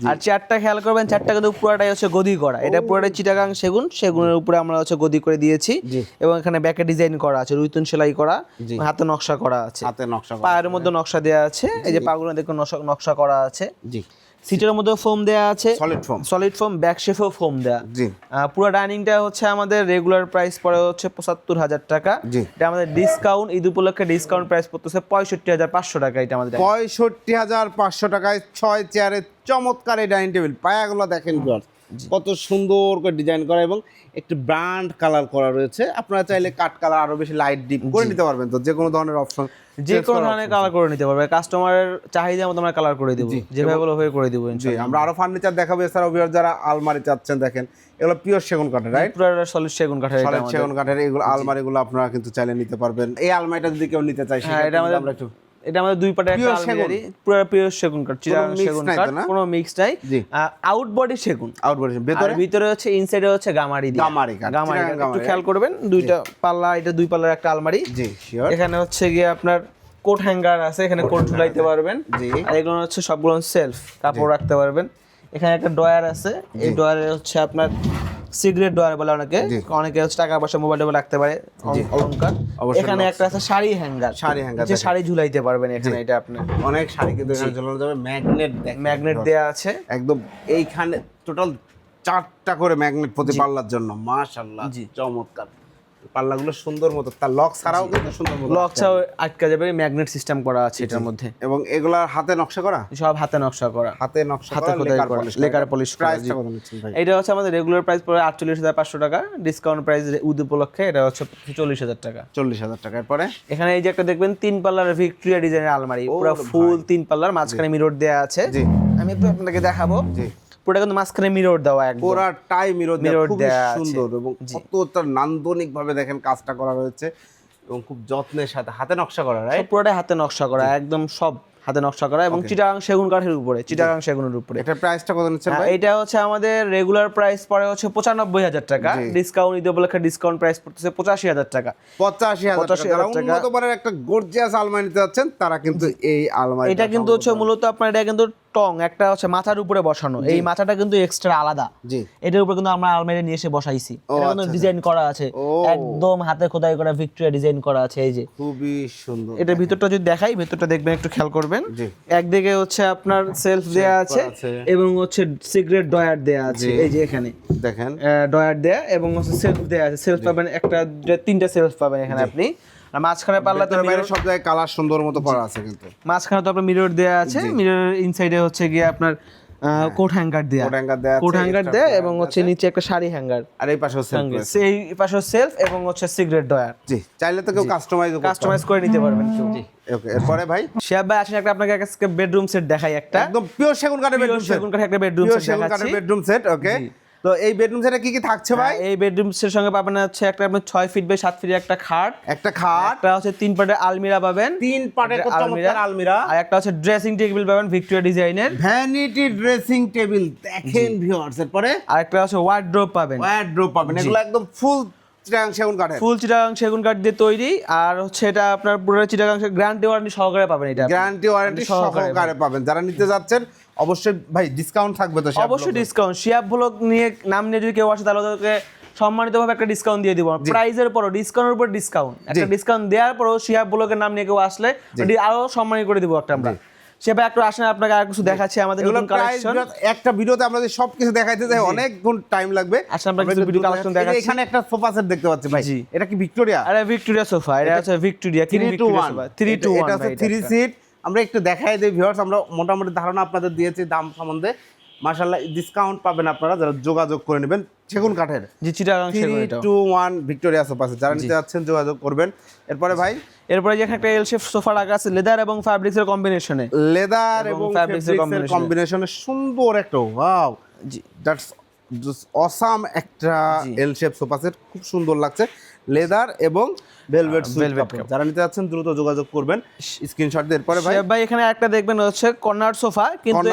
Speaker 1: আর চেয়ারটা খেয়াল করবেন চেয়ারটা কিন্তু পুরোটাই হচ্ছে গদি করা। এটা পুরোটাই চিটাগাং সেগুন সেগুনের উপরে আমরা হচ্ছে গদি করে দিয়েছি। এবং এখানে ব্যাকে ডিজাইন করা আছে রুইতুন সেলাই করা হাতে নকশা করা আছে।
Speaker 2: হাতে নকশা
Speaker 1: পায়ের মধ্যে নকশা দেওয়া আছে এই যে পাগুলো দেখুন নকশা- করা আছে।
Speaker 2: জি।
Speaker 1: সিটের মধ্যে ফোম দেওয়া আছে।
Speaker 2: Solid form
Speaker 1: solid foam back শেফেও foam দেওয়া
Speaker 2: জি।
Speaker 1: পুরো ডাইনিংটা হচ্ছে আমাদের রেগুলার প্রাইস পড়ে হচ্ছে পঁচাত্তর হাজার টাকা।
Speaker 2: জি।
Speaker 1: এটা আমাদের ডিসকাউন্ট ঈদ উপলক্ষে ডিসকাউন্ট প্রাইস পড়তেছে পঁয়ষট্টি হাজার পাঁচশো টাকা এটা আমাদের।
Speaker 2: পঁয়ষট্টি হাজার পাঁচশো টাকায় ছয় চেয়ারের চমৎকার এই ডাইনিং টেবিল। পায়াগুলো দেখেন ভিউয়ার্স কত সুন্দর করে ডিজাইন করা এবং একটু ব্র্যান্ড কালার করা রয়েছে। আপনারা চাইলে কাট কালার আরও বেশি লাইট ডিপ করে নিতে পারবেন তো যে কোনো ধরনের অপশন
Speaker 1: যে কোনো ধরনের কালার করে নিতে পারবে। কাস্টমারের চাহিদা মতো আমরা কালার করে দেবো। যেভাবে বলো হয়ে করে দেবো
Speaker 2: জি আমরা আরও ফার্নিচার দেখাবো। এছাড়াও ভিউয়ার যারা আলমারি চাচ্ছেন দেখেন এগুলো পিওর সেগুন কাঠের রাইট
Speaker 1: পুরো সলিড সেগুন কাঠের
Speaker 2: সলিড সেগুন কাঠের এগুলো আলমারিগুলো আপনারা কিন্তু চাইলে নিতে পারবেন। এই আলমারিটা যদি কেউ নিতে চায়
Speaker 1: হ্যাঁ এটা আমাদের
Speaker 2: আমরা একটু
Speaker 1: এটা আমাদের দুই পাটে একটা? আলমারি পুরো পিওর সেগুন কাঠ চিরাং সেগুন কাঠ কোনো মিক্স নাই। আউট বডি সেগুন।
Speaker 2: আউট
Speaker 1: বডি
Speaker 2: ভিতরে?
Speaker 1: ভিতরে হচ্ছে ইনসাইডে হচ্ছে গামারি দিয়ে।
Speaker 2: গামারি কাঠ,
Speaker 1: গামারি একটু। খেয়াল করবেন দুইটা পাল্লা এটা দুই পাল্লার একটা আলমারি।
Speaker 2: জি শিওর
Speaker 1: এখানে হচ্ছে গিয়ে আপনার কোট হ্যাঙ্গার আছে এখানে কোট ঝুলাইতে পারবেন।
Speaker 2: জি।
Speaker 1: আর এগুলো হচ্ছে সবগুলো সেলফ কাপড় রাখতে পারবেন। এখানে একটা ডয়ার আছে। এই ডয়ারে হচ্ছে আপনার সিগারেট ডয়ার বলে অনেকে। অনেকে হচ্ছে টাকা পয়সা মোবাইল টোবাইল রাখতে পারে। অলংকার এখানে একটা আছে শাড়ি হ্যাঙ্গার
Speaker 2: শাড়ি হ্যাঙ্গার
Speaker 1: যে শাড়ি ঝুলাইতে পারবেন এখানে এটা আপনি
Speaker 2: অনেক শাড়ি কিন্তু এখানে ঝোলানো যাবে। ম্যাগনেট
Speaker 1: ম্যাগনেট দেয়া আছে।
Speaker 2: একদম এইখানে টোটাল চারটা করে ম্যাগনেট প্রতি পাল্লার জন্য। মাশাআল্লাহ
Speaker 1: জি।
Speaker 2: চমৎকার। পাল্লাগুলো সুন্দর মতো তার লক ছাড়াও কিন্তু সুন্দর মতো
Speaker 1: লক ছাও আটকা যাবে ম্যাগনেট সিস্টেম করা আছে এটার মধ্যে।
Speaker 2: এবং এগুলার হাতে নকশা করা?
Speaker 1: সব হাতে নকশা করা।
Speaker 2: হাতে নকশা
Speaker 1: হাতে খোদাই করা, লেকার
Speaker 2: নিচ্ছেন ভাই?
Speaker 1: এটা হচ্ছে আমাদের রেগুলার প্রাইস পড়ে আটচল্লিশ হাজার পাঁচশো টাকা ডিসকাউন্ট প্রাইস ঈদ উপলক্ষে এটা হচ্ছে চল্লিশ হাজার টাকা।
Speaker 2: চল্লিশ হাজার টাকার পরে
Speaker 1: এখানে এই যে একটা দেখবেন তিন পাল্লার ভিক্টোরিয়া ডিজাইনের আলমারি পুরো ফুল তিন পাল্লার মাঝখানে মিরর দেয়া আছে।
Speaker 2: জি।
Speaker 1: আমি একটু আপনাকে দেখাবো।
Speaker 2: জি।
Speaker 1: পুরোটা কিন্তু মাঝখানে মিরর দেওয়া একদম।
Speaker 2: পুরা টাই মিরর দেওয়া। সুন্দর এবং কতটা নান্দনিক ভাবে দেখেন কাজটা করা রয়েছে এবং খুব যত্নের সাথে হাতে নকশা করা রাইট
Speaker 1: পুরোটাই হাতে নকশা করা একদম সব হাতে নকশা করা এবং চিটাগাং সেগুন কাঠের উপরে চিটাগাং সেগুনের উপরে।
Speaker 2: এটার প্রাইসটা কত নিচ্ছেন
Speaker 1: হ্যাঁ,
Speaker 2: ভাই?
Speaker 1: এটা হচ্ছে আমাদের রেগুলার প্রাইস পড়ে হচ্ছে পঁচানব্বই হাজার টাকা। ডিসকাউন্ট ঈদ উপলক্ষে ডিসকাউন্ট প্রাইস পড়তেছে পঁচাশি হাজার টাকা।
Speaker 2: পঁচাশি হাজার টাকা।
Speaker 1: 85,000
Speaker 2: যারা
Speaker 1: টাকা।
Speaker 2: উন্নত মানের একটা গর্জিয়াস আলমারি নিতে যাচ্ছেন তারা কিন্তু এই আলমারি
Speaker 1: এটা কিন্তু হচ্ছে মূলত আপনার এটা কিন্তু টং একটা হচ্ছে মাথার উপরে বসানো। এই মাথাটা কিন্তু এক্সট্রা আলাদা।
Speaker 2: জি।
Speaker 1: এটার উপরে কিন্তু আমরা আলমারি নিয়ে এসে বসাইছি। এটা কিন্তু
Speaker 2: আচ্ছা,
Speaker 1: ডিজাইন করা আছে। একদম হাতে খোদাই করা ভিক্টোরিয়া ডিজাইন করা আছে এই যে।
Speaker 2: খুবই সুন্দর।
Speaker 1: এটার ভিতরটা যদি দেখাই ভিতরটা দেখবেন একটু খেয়াল করবেন। একদিকে হচ্ছে আপনার সেলফ দেয়া আছে এবং হচ্ছে সিগারেট ডয়ার দেয়া আছে এই যে এখানে।
Speaker 2: দেখেন।
Speaker 1: ডয়ার দেয়া এবং হচ্ছে সেলফ দেয়া আছে। সেলফ পাবেন একটা তিনটা সেলফ পাবেন এখানে আপনি। আর মাঝখানে পাল্লাতে
Speaker 2: ভেতরে বাইরে সব জায়গায় কালার সুন্দর মতো করা আছে কিন্তু।
Speaker 1: মাঝখানে তো আপনার মিরর দেয়া আছে। মিররের ইনসাইডে হচ্ছে গিয়ে আপনার কোট হ্যাঙ্গার দেয়া।
Speaker 2: কোট হ্যাঙ্গার দেয়া
Speaker 1: কোট হ্যাঙ্গার দেয়া এবং হচ্ছে নিচে একটা শাড়ি হ্যাঙ্গার
Speaker 2: আর এই পাশেও সেল
Speaker 1: সেই পাশে সেলফ এবং হচ্ছে সিগারেট ডয়ার
Speaker 2: জি চাইলে তো কেউ কাস্টমাইজ
Speaker 1: কাস্টমাইজ করে নিতে পারবেন কেউ।
Speaker 2: ওকে এরপরে ভাই?
Speaker 1: শিয়াব ভাই আসেন একটা আপনাকে একটা বেডরুম সেট দেখাই একটা।
Speaker 2: একদম পিওর সেগুন কাঠের বেডরুম সেট
Speaker 1: সেগুন কাঠের একটা বেডরুম সেট দেখাচ্ছি পিওর
Speaker 2: সেগুন কাঠের বেডরুম সেট ওকে তো এই বেডরুম সেটে কি কি থাকছে ভাই?
Speaker 1: হ্যাঁ, এই বেডরুম সেটের সঙ্গে পাবেন হচ্ছে একটা আপনার ছয় ফিট বাই সাত ফিটের একটা খাট
Speaker 2: একটা খাট।
Speaker 1: একটা হচ্ছে তিন পাটের আলমিরা পাবেন।
Speaker 2: তিন পাটের চমৎকার আলমিরা
Speaker 1: আর একটা হচ্ছে ড্রেসিং টেবিল পাবেন ভিক্টোরিয়া ডিজাইনের
Speaker 2: ভ্যানিটি ড্রেসিং টেবিল দেখেন ভিউয়ার্স এরপরে?
Speaker 1: আর একটা হচ্ছে ওয়ার্ড্রোপ পাবেন।
Speaker 2: ওয়ার্ড্রোব পাবেন এগুলো একদম ফুল চিটাগাং সেগুন কাঠের।
Speaker 1: ফুল চিটাগাং সেগুন কাঠ দিয়ে তৈরি আর হচ্ছে এটা আপনার পুরো চিটাগাং গ্যারান্টি ওয়ারেন্টি সহকারে পাবেন এটা
Speaker 2: গ্যারান্টি ওয়ারেন্টি
Speaker 1: সহকারে
Speaker 2: পাবেন। যারা নিতে যাচ্ছেন অবশ্যই ভাই ডিসকাউন্ট থাকবে তো
Speaker 1: অবশ্যই ডিসকাউন্ট শিয়াব ব্লগ নিয়ে নাম নিয়ে যদি কেউ আসে তাহলে ওদেরকে সম্মানিতভাবে একটা ডিসকাউন্ট দিয়ে দিব। প্রাইজের পরও ডিসকাউন্টের উপর ডিসকাউন্ট একটা ডিসকাউন্ট দেওয়ার পরও শিয়াব ব্লগের নাম নিয়ে কেউ আসলে আরও সম্মানিত করে দিব একটা আমরা। সেবা একটু আসেন আপনাকে আর কিছু দেখাচ্ছি আমাদের নতুন কালেকশন
Speaker 2: একটা ভিডিওতে আমরা যদি সবকিছু দেখাইতে যাই অনেক গুণ টাইম লাগবে।
Speaker 1: আচ্ছা, আমরা কিছু
Speaker 2: দ্রুত
Speaker 1: collection
Speaker 2: দেখাচ্ছি। এখানে একটা সোফা সেট দেখতে পাচ্ছি ভাই। এটা কি ভিক্টোরিয়া
Speaker 1: আরে ভিক্টোরিয়া সোফা এটা হচ্ছে Victoria king
Speaker 2: 3 two
Speaker 1: Victoria
Speaker 2: 1
Speaker 1: sofa 3 two 1
Speaker 2: এটা হচ্ছে 3 সিট আমরা একটু দেখাই দেই ভিউয়ার্স আমরা মোটামুটি ধারণা আপনাদের দিয়েছি দাম সম্বন্ধে। মাশাআল্লাহ ডিসকাউন্ট পাবেন আপনারা যারা যোগাযোগ করে নেবেন সেগুন কাঠের।
Speaker 1: জি চিটাগাং সেগুন
Speaker 2: two one Victoria sofa set যারা নিতে যাচ্ছেন যোগাযোগ করবেন। এরপরে ভাই?
Speaker 1: এরপরে যেখানে একটা এল শেপ সোফা রাখা আছে লেদার এবং ফ্যাব্রিক্স এর কম্বিনেশনে
Speaker 2: লেদার
Speaker 1: এবং fabrics এর
Speaker 2: কম্বিনেশনে সুন্দর একটা ওয়াও
Speaker 1: জি।
Speaker 2: দ্যাটস অসাম একটা। এল শেপ সোফা সেট খুব সুন্দর লাগছে। লেদার এবং ভেলভেট
Speaker 1: velvet
Speaker 2: কাপড়। যারা নিতে যাচ্ছেন দ্রুত যোগাযোগ করবেন। স্ক্রিনশট দিয়ে এরপরে ভাই।
Speaker 1: ভাই এখানে একটা দেখবেন হচ্ছে কর্নার সোফা কিন্তু?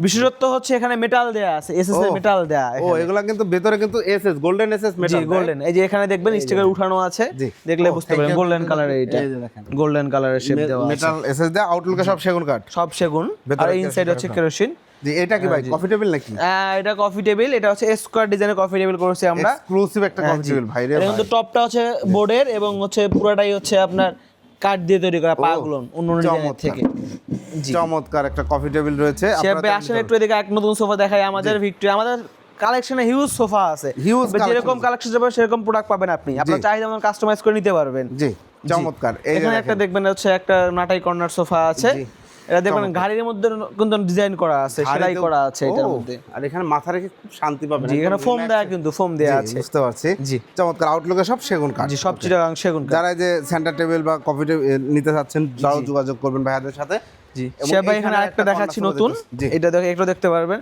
Speaker 1: বিশেষত্ব হচ্ছে এখানে মেটাল দেয়া আছে এসএস এর মেটাল দেয়া
Speaker 2: ও এগুলা কিন্তু ভেতরে কিন্তু এসএস গোল্ডেন এসএস
Speaker 1: জি
Speaker 2: মেটাল
Speaker 1: গোল্ডেন এই যে এখানে দেখবেন স্টিকার উঠানো আছে। দেখলে বুঝতে পারবেন গোল্ডেন
Speaker 2: কিন্তু-
Speaker 1: কালারের এটা
Speaker 2: এই যে দেখেন।
Speaker 1: গোল্ডেন কালারের শেপ দেওয়া আছে।
Speaker 2: মেটাল এসএস দেয়া আউটলুকে সব সেগুন কাঠ।
Speaker 1: সব সেগুন। আর ইনসাইড হচ্ছে কেরোসিন
Speaker 2: জি এটা কি ভাই কফি টেবিল নাকি?
Speaker 1: এটা কফি টেবিল এটা হচ্ছে স্কোয়ার ডিজাইনের কফি টেবিল করেছি আমরা।
Speaker 2: এক্সক্লুসিভ একটা
Speaker 1: হ্যাঁ,
Speaker 2: কফি টেবিল ভাই রে
Speaker 1: এটা
Speaker 2: ভাই।
Speaker 1: টপটা হচ্ছে বোর্ডের এবং হচ্ছে পুরোটাই হচ্ছে আপনার কাঠ দিয়ে তৈরি করা পাগুলো অন্য অন্য। থেকে।
Speaker 2: চমৎকার একটা কফি টেবিল রয়েছে। আপনারা
Speaker 1: আসেন একটু এদিকে এক নতুন সোফা দেখাই আমাদের ভিক্টোরি আমাদের কালেকশনে হিউজ সোফা আছে। আপনি যেরকম কালেকশন যাবে সেরকম প্রোডাক্ট পাবেন আপনি। আপনার চাহিদা মতো কাস্টমাইজ করে নিতে পারবেন।
Speaker 2: জি চমৎকার।
Speaker 1: এখানে একটা দেখবেন হচ্ছে একটা নাটাই কর্নার সোফা আছে। এটা দেখবেন গাড়ির মধ্যে কিন্তু ডিজাইন করা আছে সেলাই করা আছে এটার মধ্যে।
Speaker 2: আর এখানে মাথা রেখে খুব শান্তি পাবেন
Speaker 1: এখানে ফোম দেয়া কিন্তু ফোম দেয়া আছে।
Speaker 2: বুঝতে পারছি।
Speaker 1: জি।
Speaker 2: চমৎকার আউটলুকে সব সেগুন কাঠ।
Speaker 1: জি সব চিটাগাং সেগুন কাঠ।
Speaker 2: যারা যে সেন্টার টেবিল বা কফি টেবিল নিতে চাচ্ছেন তারাও যোগাযোগ করবেন ভাইয়াদের সাথে।
Speaker 1: জি সে ভাই
Speaker 2: এখানে
Speaker 1: আরেকটা দেখাচ্ছি নতুন। এটা দেখে একটু দেখতে পারবেন।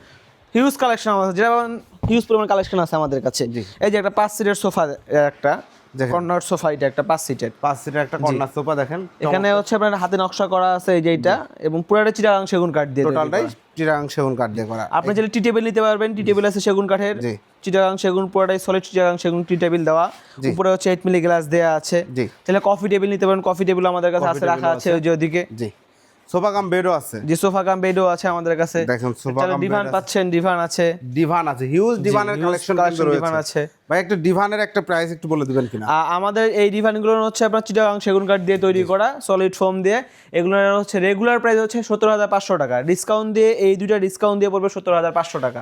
Speaker 1: হিউজ কালেকশন আমাদের যেটা হিউজ পরিমাণ কালেকশন আছে আমাদের কাছে। এই যে একটা পাঁচ সিটের সোফা একটা। কর্নার সোফা এটা একটা পাঁচ সিটের।
Speaker 2: পাঁচ সিটের একটা কর্নার সোফা দেখেন।
Speaker 1: এখানে হচ্ছে আপনার হাতে নকশা করা আছে এই যেটা এবং পুরাটা চিটাগাং সেগুন কাঠ দিয়ে
Speaker 2: টোটালটাই চিটাগাং সেগুন কাঠ দিয়ে করা।
Speaker 1: আপনি চাইলে টি টেবিল নিতে পারবেন। টি টেবিল আছে সেগুন কাঠের। চিটাগাং সেগুন পুরাটাই সলিড চিটাগাং সেগুন টি টেবিল দেওয়া। উপরে হচ্ছে এইট মিলি গ্লাস দেওয়া আছে। তাহলে কফি টেবিল নিতে পারেন। কফি টেবিল আমাদের কাছে আছে রাখা আছে ওই যে ওদিকে।
Speaker 2: জি। সোফা কাম বেডও আছে।
Speaker 1: যে সোফা কাম বেডও আছে আমাদের কাছে।
Speaker 2: দেখেন সোফা কাম
Speaker 1: ডিভান পাচ্ছেন ডিভান আছে।
Speaker 2: ডিভান আছে হিউজ ডিভানের কালেকশন কিন্তু রয়েছে।
Speaker 1: আছে।
Speaker 2: ভাই একটা ডিভানের একটা প্রাইস একটু বলে দিবেন কিনা?
Speaker 1: আমাদের এই ডিভানগুলো হচ্ছে আপনার চিটাগাং সেগুন কাঠ দিয়ে তৈরি করা সলিড ফোম দিয়ে। এগুলোর হচ্ছে রেগুলার প্রাইস হচ্ছে সতেরো হাজার পাঁচশো টাকা। ডিসকাউন্ট দিয়ে এই দুইটা ডিসকাউন্ট দিয়ে পড়বে সতেরো হাজার পাঁচশো টাকা।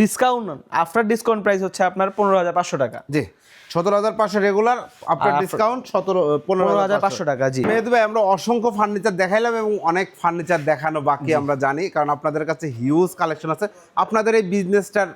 Speaker 1: ডিসকাউন্ট আফটার ডিসকাউন্ট প্রাইস হচ্ছে আপনার পনেরো হাজার পাঁচশো টাকা।
Speaker 2: জি। সতেরো হাজার পাঁচশো রেগুলার আপনার ডিসকাউন্ট সতেরো পনেরো হাজার
Speaker 1: পাঁচশো টাকা। জি।
Speaker 2: মেহেদি ভাই আমরা অসংখ্য ফার্নিচার দেখাইলাম এবং অনেক ফার্নিচার দেখানো বাকি আমরা জানি কারণ আপনাদের কাছে হিউজ কালেকশন আছে। আপনাদের এই বিজনেসটার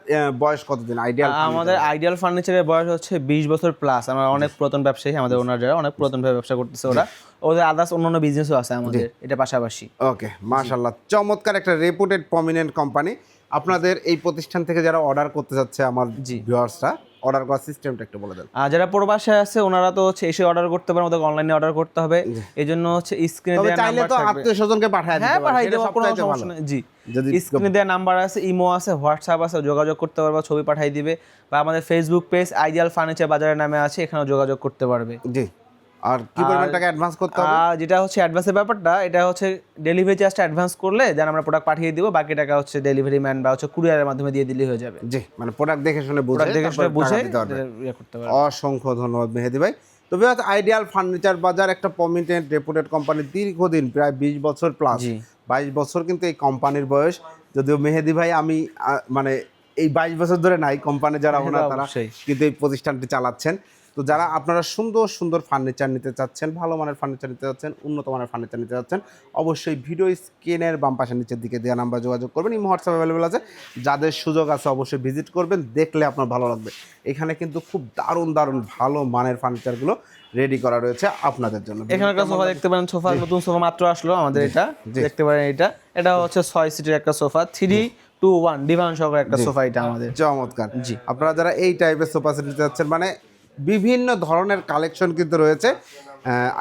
Speaker 2: বয়স কতদিন? আইডিয়াল
Speaker 1: আমাদের আইডিয়াল ফার্নিচারের বয়স হচ্ছে বিশ বছর প্লাস আমরা অনেক পুরাতন ব্যবসায়ী আমাদের ওনার যারা অনেক পুরাতন ব্যবসা করতেছে ওরা। ওদের আদার্স অন্যান্য বিজনেসও আছে আমাদের এটা পাশাপাশি।
Speaker 2: ওকে মাশাল্লাহ চমৎকার একটা রেপুটেড প্রমিনেন্ট কোম্পানি আপনাদের এই প্রতিষ্ঠান থেকে যারা অর্ডার করতে যাচ্ছে আমার
Speaker 1: জি।
Speaker 2: ভিউয়ার্সরা অর্ডার করার সিস্টেমটা একটু বলে দেন।
Speaker 1: যারা প্রবাসে আছে ওনারা তো হচ্ছে এসে অর্ডার করতে পারেন ওদের অনলাইনে অর্ডার করতে হবে। এই জন্য হচ্ছে স্ক্রিনে দেওয়া
Speaker 2: চাইলে তো আত্মীয় স্বজনকে পাঠায়
Speaker 1: হ্যাঁ পাঠাই দেবো কোনো সমস্যা নেই। জি।
Speaker 2: যদি
Speaker 1: স্ক্রিনে দেওয়া নাম্বার আছে ইমো আছে হোয়াটসঅ্যাপ আছে যোগাযোগ করতে পারবে ছবি পাঠিয়ে দিবে। বা আমাদের ফেসবুক পেজ আইডিয়াল ফার্নিচার বাজারের নামে আছে এখানেও যোগাযোগ করতে পারবে।
Speaker 2: জি। আর কি পরিমাণ টাকা অ্যাডভান্স করতে হবে?
Speaker 1: যেটা হচ্ছে অ্যাডভান্সের ব্যাপারটা এটা হচ্ছে ডেলিভারি চার্জটা অ্যাডভান্স করলে দেন আমরা প্রোডাক্ট পাঠিয়ে দিব বাকি টাকা হচ্ছে ডেলিভারি ম্যান বা হচ্ছে কুরিয়ারের মাধ্যমে দিয়ে দিলেই হয়ে যাবে।
Speaker 2: জি মানে প্রোডাক্ট দেখে শুনে বুঝে
Speaker 1: দেখে শুনে বুঝে। ইয়ে করতে পারবে।
Speaker 2: অসংখ্য ধন্যবাদ মেহেদি ভাই। তো বিহার আইডিয়াল ফার্নিচার বাজার একটা প্রমিনেন্ট রেপুটেড কোম্পানি দীর্ঘদিন প্রায় বিশ বছর প্লাস বাইশ বছর কিন্তু এই কোম্পানির বয়স। যদিও মেহেদি ভাই আমি মানে এই বাইশ বছর ধরে নাই কোম্পানি যারা ওনার তারা। কিন্তু এই প্রতিষ্ঠানটি চালাচ্ছেন। তো যারা আপনারা সুন্দর সুন্দর ফার্নিচার নিতে চাচ্ছেন ভালো মানের ফার্নিচার নিতে চাচ্ছেন উন্নত মানের ফার্নিচার নিতে চাচ্ছেন অবশ্যই ভিডিও স্ক্রিনের বাম পাশে নিচের দিকে দেওয়া নাম্বার যোগাযোগ করবেন। এই হোয়াটসঅ্যাপ অ্যাভেলেবেল আছে। যাদের সুযোগ আছে অবশ্যই ভিজিট করবেন দেখলে আপনার ভালো লাগবে। এখানে কিন্তু খুব দারুণ দারুণ ভালো মানের ফার্নিচারগুলো রেডি করা রয়েছে আপনাদের জন্য।
Speaker 1: এখানে একটা সোফা দেখতে পারেন। সোফা নতুন সোফা মাত্র আসলো আমাদের এটা। দেখতে পারেন এটা। এটা হচ্ছে ছয় সিটের একটা sofa three two one divan সহকারে একটা সোফা এটা আমাদের।
Speaker 2: চমৎকার।
Speaker 1: জি।
Speaker 2: আপনারা যারা এই টাইপের সোফা সেট নিতে চাচ্ছেন মানে বিভিন্ন ধরনের কালেকশন কিন্তু রয়েছে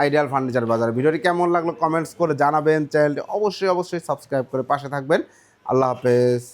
Speaker 2: আইডিয়াল ফার্নিচার বাজার ভিডিওটি কেমন লাগল কমেন্টস করে জানাবেন। চ্যানেলটি অবশ্যই অবশ্যই সাবস্ক্রাইব করে পাশে থাকবেন। আল্লাহ হাফেজ।